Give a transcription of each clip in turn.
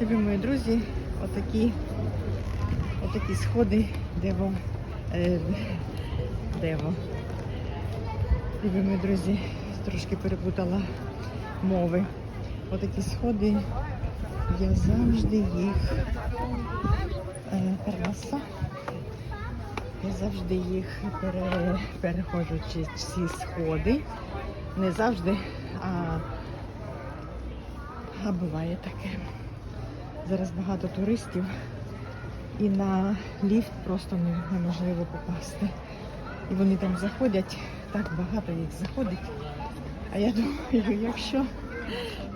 Любі друзі, отакі, отакі сходи, дево, е, дево. Любі друзі, трошки перепутала мови. Отакі сходи, я завжди їх е, тераса. Я завжди їх пере, переходжу ці сходи. Не завжди, а, а буває таке. Зараз багато туристів і на ліфт просто неможливо попасти. І вони там заходять, так багато їх заходить. А я думаю, якщо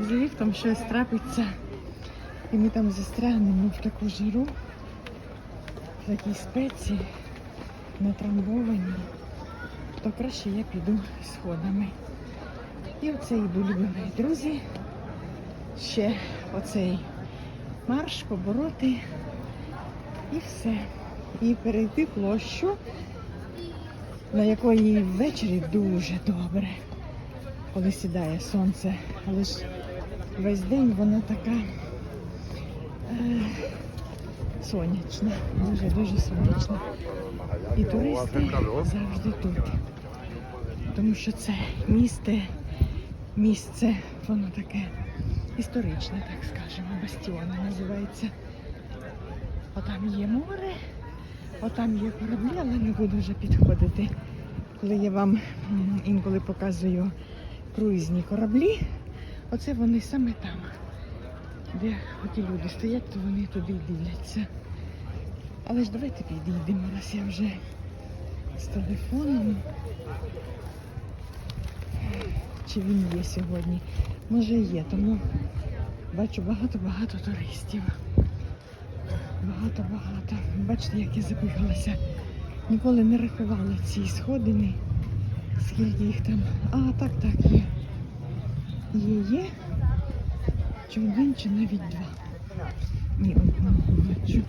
з ліфтом щось трапиться, і ми там застрягнемо в таку жару, в такій спеці, натрамбовані, то краще я піду сходами. І оце йду, любі мої друзі. Ще оцей марш побороти і все. І перейти площу, на якої ввечері дуже добре, коли сідає сонце. Але ж весь день вона така е, сонячна, дуже-дуже сонячна. І туристи завжди тут. Тому що це місце, місце, воно таке історичне, так скажемо, бастіони називається. Отам є море, отам є кораблі, але не буду вже підходити. Коли я вам інколи показую круїзні кораблі, оце вони саме там, де оті люди стоять, то вони туди дивляться. Але ж давайте підійдемо, раз я вже з телефоном. Чи він є сьогодні? Може є, тому Бачу багато-багато туристів. Багато-багато. Бачите, як я запихалася. Ніколи не рахувала ці сходини, скільки їх там. А, так, так, є. Є, є. Чи один, чи навіть два. Ні, одного бачу.